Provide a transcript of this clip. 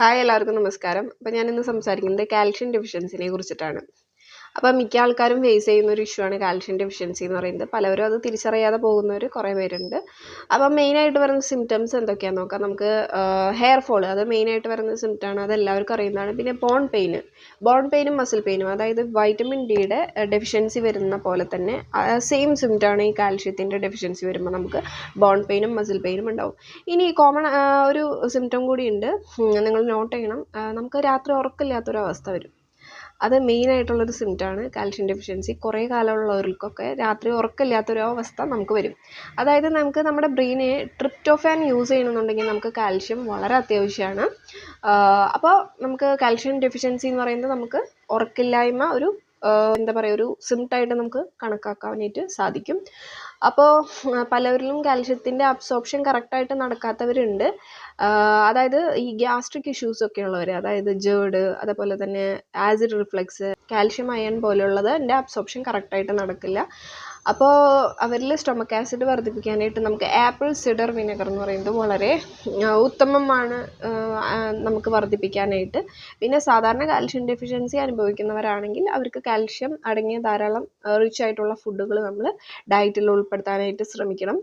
Hi എല്ലാവർക്കും നമസ്കാരം. അപ്പം ഞാനിന്ന് സംസാരിക്കുന്നത് കാൽഷ്യം ഡെഫിഷ്യൻസിനെ കുറിച്ചിട്ടാണ്. അപ്പം മിക്ക ആൾക്കാരും ഫേസ് ചെയ്യുന്ന ഒരു ഇഷ്യൂ ആണ് കാൽഷ്യം ഡെഫിഷ്യൻസി എന്ന് പറയുന്നത്. പലവരും അത് തിരിച്ചറിയാതെ പോകുന്നവർ കുറേ പേരുണ്ട്. അപ്പം മെയിനായിട്ട് വരുന്ന സിംറ്റംസ് എന്തൊക്കെയാണെന്ന് നോക്കാം. നമുക്ക് ഹെയർ ഫോൾ അത് മെയിനായിട്ട് വരുന്ന സിംറ്റമാണ് അത് എല്ലാവർക്കും അറിയുന്നതാണ്. പിന്നെ ബോൺ പെയിൻ ബോൺ പെയിനും മസിൽ പെയിനും അതായത് വൈറ്റമിൻ ഡിയുടെ ഡെഫിഷ്യൻസി വരുന്ന പോലെ തന്നെ സെയിം സിംറ്റമാണ് ഈ കാൽഷ്യത്തിന്റെ ഡെഫിഷ്യൻസി വരുമ്പോൾ നമുക്ക് ബോൺ പെയിനും മസിൽ പെയിനും ഉണ്ടാവും. ഇനി കോമൺ ഒരു സിംറ്റം കൂടിയുണ്ട് നിങ്ങൾ നോട്ട് ചെയ്യണം. നമുക്ക് രാത്രി ഉറക്കമില്ലാത്തൊരു അവസ്ഥ വരും. അത് മെയിനായിട്ടുള്ളൊരു സിംറ്റമാണ് കാൽഷ്യം ഡെഫിഷ്യൻസി കുറേ കാലമുള്ളവർക്കൊക്കെ രാത്രി ഉറക്കമില്ലാത്തൊരു അവസ്ഥ നമുക്ക് വരും. അതായത് നമുക്ക് നമ്മുടെ ബ്രെയിനെ ട്രിപ്റ്റോഫാൻ യൂസ് ചെയ്യണമെന്നുണ്ടെങ്കിൽ നമുക്ക് കാൽഷ്യം വളരെ അത്യാവശ്യമാണ്. അപ്പോൾ നമുക്ക് കാൽഷ്യം ഡെഫിഷ്യൻസി എന്ന് പറയുന്നത് നമുക്ക് ഉറക്കില്ലായ്മ ഒരു എന്താ പറയുക ഒരു സിംറ്റായിട്ട് നമുക്ക് കണക്കാക്കാനായിട്ട് സാധിക്കും. അപ്പോൾ പലവരിലും കാൽഷ്യത്തിന്റെ അബ്സോർപ്ഷൻ കറക്റ്റായിട്ട് നടക്കാത്തവരുണ്ട്. അതായത് ഈ ഗ്യാസ്ട്രിക് ഇഷ്യൂസ് ഒക്കെ ഉള്ളവർ അതായത് ജേർഡ് അതേപോലെ തന്നെ ആസിഡ് റിഫ്ലക്സ് കാൽഷ്യം അയൺ പോലെയുള്ളത് എന്റെ അബ്സോർപ്ഷൻ കറക്റ്റായിട്ട് നടക്കില്ല. അപ്പോൾ അവരിൽ സ്റ്റൊമക് ആസിഡ് വർദ്ധിപ്പിക്കാനായിട്ട് നമുക്ക് ആപ്പിൾ സിഡർ വിനെഗർ എന്ന് പറയുന്നത് വളരെ ഉത്തമമാണ് നമുക്ക് വർദ്ധിപ്പിക്കാനായിട്ട്. പിന്നെ സാധാരണ കാൽഷ്യം ഡെഫിഷ്യൻസി അനുഭവിക്കുന്നവരാണെങ്കിൽ അവർക്ക് കാൽഷ്യം അടങ്ങിയ ധാരാളം റിച്ച് ആയിട്ടുള്ള ഫുഡുകൾ നമ്മൾ ഡയറ്റിൽ ഉൾപ്പെടുത്താനായിട്ട് ശ്രമിക്കണം.